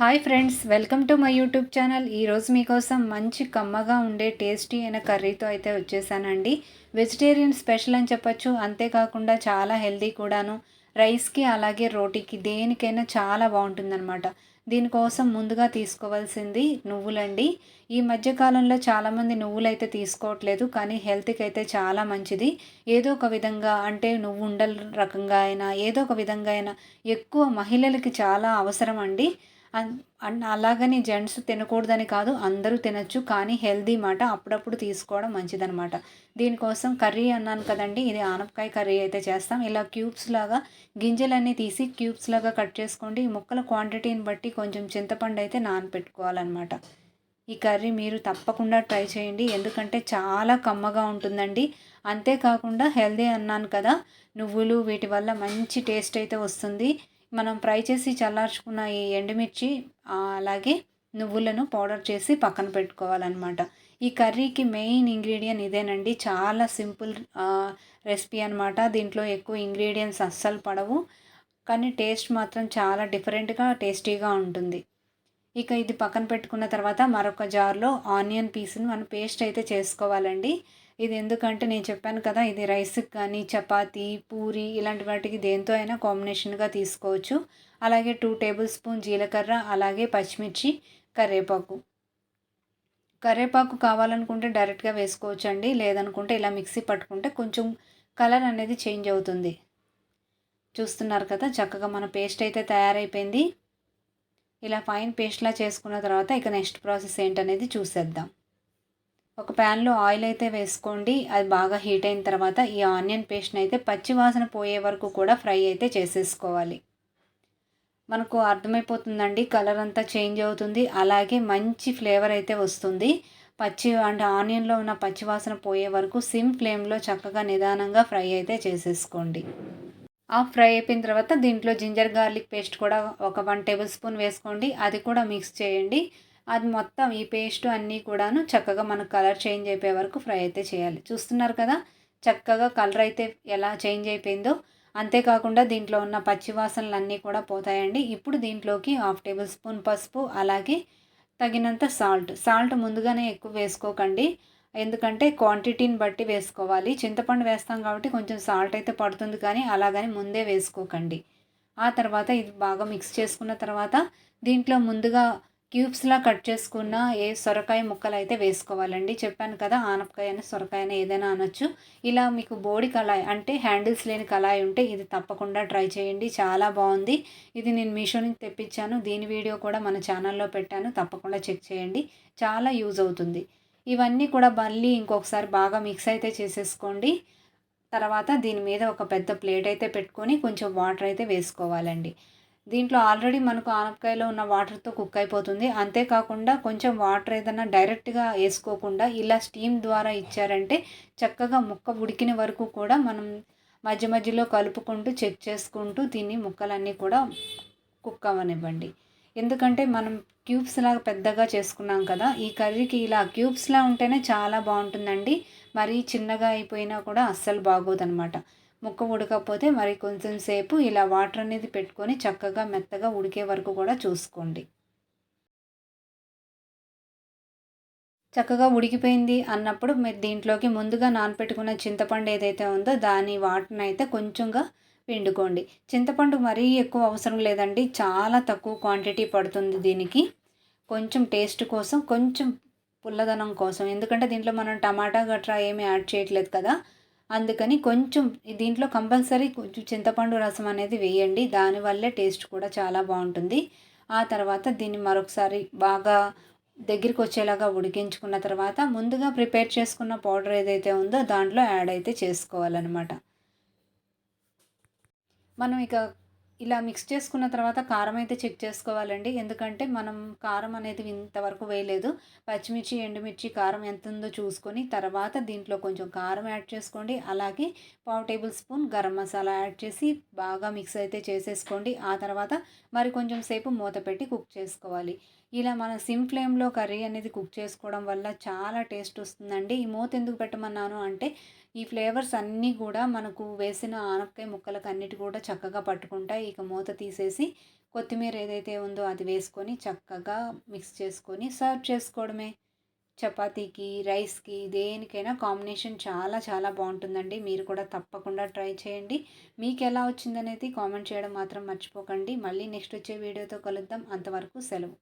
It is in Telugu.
Hi friends welcome to my YouTube channel. ఈరోజు మీకోసం మంచి కమ్మగా ఉండే టేస్టీ అయిన కర్రీతో అయితే వచ్చేసానండి. వెజిటేరియన్ స్పెషల్ అని చెప్పొచ్చు. అంతేకాకుండా చాలా హెల్దీ కూడాను. రైస్కి అలాగే రోటీకి దేనికైనా చాలా బాగుంటుందన్నమాట. దీనికోసం ముందుగా తీసుకోవాల్సింది నువ్వులండి. ఈ మధ్యకాలంలో చాలామంది నువ్వులు అయితే తీసుకోవట్లేదు కానీ హెల్త్కి అయితే చాలా మంచిది. ఏదో ఒక విధంగా అంటే నువ్వు ఉండల రకంగా అయినా ఏదో ఒక విధంగా అయినా ఎక్కువ మహిళలకి చాలా అవసరం అండి అండ్ అలాగని జెంట్స్ తినకూడదని కాదు అందరూ తినచ్చు కానీ హెల్దీ మాట అప్పుడప్పుడు తీసుకోవడం మంచిదనమాట దీనికోసం కర్రీ అన్నాను కదండి ఇది ఆనపకాయ కర్రీ అయితే చేస్తాం. ఇలా క్యూబ్స్ లాగా గింజలన్నీ తీసి క్యూబ్స్ లాగా కట్ చేసుకోండి. ఈ ముక్కల క్వాంటిటీని బట్టి కొంచెం చింతపండు అయితే నానపెట్టుకోవాలన్నమాట. ఈ కర్రీ మీరు తప్పకుండా ట్రై చేయండి. ఎందుకంటే చాలా కమ్మగా ఉంటుందండి. అంతేకాకుండా హెల్దీ అన్నాను కదా నువ్వులు వీటి వల్ల మంచి టేస్ట్ అయితే వస్తుంది. మనం ఫ్రై చేసి చల్లార్చుకున్న ఈ ఎండుమిర్చి అలాగే నువ్వులను పౌడర్ చేసి పక్కన పెట్టుకోవాలన్నమాట. ఈ కర్రీకి మెయిన్ ఇంగ్రీడియంట్ ఇదేనండి. చాలా సింపుల్ రెసిపీ అనమాట దీంట్లో ఎక్కువ ఇంగ్రీడియంట్స్ అస్సలు పడవు. కానీ టేస్ట్ మాత్రం చాలా డిఫరెంట్గా టేస్టీగా ఉంటుంది. ఇక ఇది పక్కన పెట్టుకున్న తర్వాత మరొక జార్లో ఆనియన్ పీస్ని మనం పేస్ట్ అయితే చేసుకోవాలండి. ఇది ఎందుకంటే నేను చెప్పాను కదా ఇది రైస్కి కానీ చపాతి పూరి ఇలాంటి వాటికి దేంతో అయినా కాంబినేషన్గా తీసుకోవచ్చు. అలాగే టూ టేబుల్ స్పూన్ జీలకర్ర అలాగే పచ్చిమిర్చి కరివేపాకు కరివేపాకు కావాలనుకుంటే డైరెక్ట్గా వేసుకోవచ్చు అండి లేదనుకుంటే ఇలా మిక్సీ పట్టుకుంటే కొంచెం కలర్ అనేది చేంజ్ అవుతుంది. చూస్తున్నారు కదా చక్కగా మన పేస్ట్ అయితే తయారైపోయింది. ఇలా ఫైన్ పేస్ట్లా చేసుకున్న తర్వాత ఇక నెక్స్ట్ ప్రాసెస్ ఏంటనేది చూసేద్దాం. ఒక ప్యాన్లో ఆయిల్ అయితే వేసుకోండి అది బాగా హీట్ అయిన తర్వాత ఈ ఆనియన్ పేస్ట్ని అయితే పచ్చి వాసన పోయే వరకు కూడా ఫ్రై అయితే చేసేసుకోవాలి. మనకు అర్థమైపోతుందండి కలర్ అంతా చేంజ్ అవుతుంది అలాగే మంచి ఫ్లేవర్ అయితే వస్తుంది. పచ్చి అంటే ఆనియన్లో ఉన్న పచ్చి వాసన పోయే వరకు సిమ్ ఫ్లేమ్లో చక్కగా నిదానంగా ఫ్రై అయితే చేసేసుకోండి. ఆ ఫ్రై అయిపోయిన తర్వాత దీంట్లో జింజర్ గార్లిక్ పేస్ట్ కూడా ఒక వన్ టేబుల్ స్పూన్ వేసుకోండి. అది కూడా మిక్స్ చేయండి. అది మొత్తం ఈ పేస్ట్ అన్నీ కూడాను చక్కగా మనకు కలర్ చేంజ్ అయిపోయే వరకు ఫ్రై అయితే చేయాలి. చూస్తున్నారు కదా? చక్కగా కలర్ అయితే ఎలా చేంజ్ అయిపోయిందో. అంతేకాకుండా దీంట్లో ఉన్న పచ్చి వాసనలు అన్నీ కూడా పోతాయండి. ఇప్పుడు దీంట్లోకి హాఫ్ టేబుల్ స్పూన్ పసుపు అలాగే తగినంత సాల్ట్ సాల్ట్ ముందుగానే ఎక్కువ వేసుకోకండి. ఎందుకంటే క్వాంటిటీని బట్టి వేసుకోవాలి. చింతపండు వేస్తాం కాబట్టి కొంచెం సాల్ట్ అయితే పడుతుంది కానీ అలాగని ముందే వేసుకోకండి. ఆ తర్వాత ఇది బాగా మిక్స్ చేసుకున్న తర్వాత దీంట్లో ముందుగా క్యూబ్స్లా కట్ చేసుకున్న ఏ సొరకాయ ముక్కలు అయితే వేసుకోవాలండి. చెప్పాను కదా ఆనపకాయ అని సొరకాయ అని ఏదైనా అనొచ్చు. ఇలా మీకు బోడి కళాయి అంటే హ్యాండిల్స్ లేని కళాయి ఉంటే ఇది తప్పకుండా ట్రై చేయండి. చాలా బాగుంది. ఇది నేను మీషో నుంచి తెప్పించాను. దీని వీడియో కూడా మన ఛానల్లో పెట్టాను. తప్పకుండా చెక్ చేయండి. చాలా యూజ్ అవుతుంది. ఇవన్నీ కూడా మళ్ళీ ఇంకొకసారి బాగా మిక్స్ అయితే చేసేసుకోండి. తర్వాత దీని మీద ఒక పెద్ద ప్లేట్ అయితే పెట్టుకొని కొంచెం వాటర్ అయితే వేసుకోవాలండి. దీంట్లో ఆల్రెడీ మనకు ఆనపకాయలో ఉన్న వాటర్తో కుక్ అయిపోతుంది. అంతేకాకుండా కొంచెం వాటర్ ఏదైనా డైరెక్ట్గా వేసుకోకుండా ఇలా స్టీమ్ ద్వారా ఇచ్చారంటే చక్కగా ముక్క ఉడికిన వరకు కూడా మనం మధ్య మధ్యలో కలుపుకుంటూ చెక్ చేసుకుంటూ దీన్ని ముక్కలన్నీ కూడా కుక్ అవ్వనివ్వండి. ఎందుకంటే మనం క్యూబ్స్ లాగా పెద్దగా చేసుకున్నాం కదా ఈ కర్రీకి ఇలా క్యూబ్స్లా ఉంటేనే చాలా బాగుంటుందండి. మరీ చిన్నగా అయిపోయినా కూడా అస్సలు బాగోదనమాట. ముక్క ఉడకపోతే మరి కొంచెం సేపు ఇలా వాటర్ అనేది పెట్టుకొని చక్కగా మెత్తగా ఉడికే వరకు కూడా చూసుకోండి. చక్కగా ఉడికిపోయింది అన్నప్పుడు మీరు దీంట్లోకి ముందుగా నానపెట్టుకున్న చింతపండు ఏదైతే ఉందో దాని వాటర్ని అయితే కొంచెంగా పిండుకోండి. చింతపండు మరీ ఎక్కువ అవసరం లేదండి చాలా తక్కువ క్వాంటిటీ పడుతుంది దీనికి. కొంచెం టేస్ట్ కోసం కొంచెం పుల్లదనం కోసం. ఎందుకంటే దీంట్లో మనం టమాటా గట్రా ఏమీ యాడ్ చేయట్లేదు కదా. అందుకని కొంచెం దీంట్లో కంపల్సరీ కొంచెం చింతపండు రసం అనేది వేయండి. దానివల్లే టేస్ట్ కూడా చాలా బాగుంటుంది. ఆ తర్వాత దీన్ని మరొకసారి బాగా దగ్గరికి వచ్చేలాగా ఉడికించుకున్న తర్వాత ముందుగా ప్రిపేర్ చేసుకున్న పౌడర్ ఏదైతే ఉందో దాంట్లో యాడ్ అయితే చేసుకోవాలన్నమాట. మనం ఇక ఇలా మిక్స్ చేసుకున్న తర్వాత కారం అయితే చెక్ చేసుకోవాలండి. ఎందుకంటే మనం కారం అనేది ఇంతవరకు వేయలేదు. పచ్చిమిర్చి ఎండుమిర్చి కారం ఎంత ఉందో చూసుకొని తర్వాత దీంట్లో కొంచెం కారం యాడ్ చేసుకోండి. అలాగే పావు tablespoon garam masala add చేసి బాగా మిక్స్ అయితే చేసేసుకోండి. ఆ తర్వాత మరి కొంచెం సేపు మూత పెట్టి కుక్ చేసుకోవాలి. ఇలా మన సిమ్ ఫ్లేమ్లో కర్రీ అనేది కుక్ చేసుకోవడం వల్ల చాలా టేస్ట్ వస్తుందండి. ఈ మూత ఎందుకు పెట్టమన్నాను అంటే ఈ ఫ్లేవర్స్ అన్నీ కూడా మనకు వేసిన ఆనపకాయ ముక్కలకు అన్నిటి కూడా చక్కగా పట్టుకుంటాయి. ఇక మూత తీసేసి కొత్తిమీర ఏదైతే ఉందో అది వేసుకొని చక్కగా మిక్స్ చేసుకొని సర్వ్ చేసుకోవడమే. చపాతీకి రైస్కి దేనికైనా కాంబినేషన్ చాలా చాలా బాగుంటుందండి. మీరు కూడా తప్పకుండా ట్రై చేయండి. మీకు ఎలా వచ్చిందనేది కామెంట్ చేయడం మాత్రం మర్చిపోకండి. మళ్ళీ నెక్స్ట్ వచ్చే వీడియోతో కలుద్దాం. అంతవరకు సెలవు.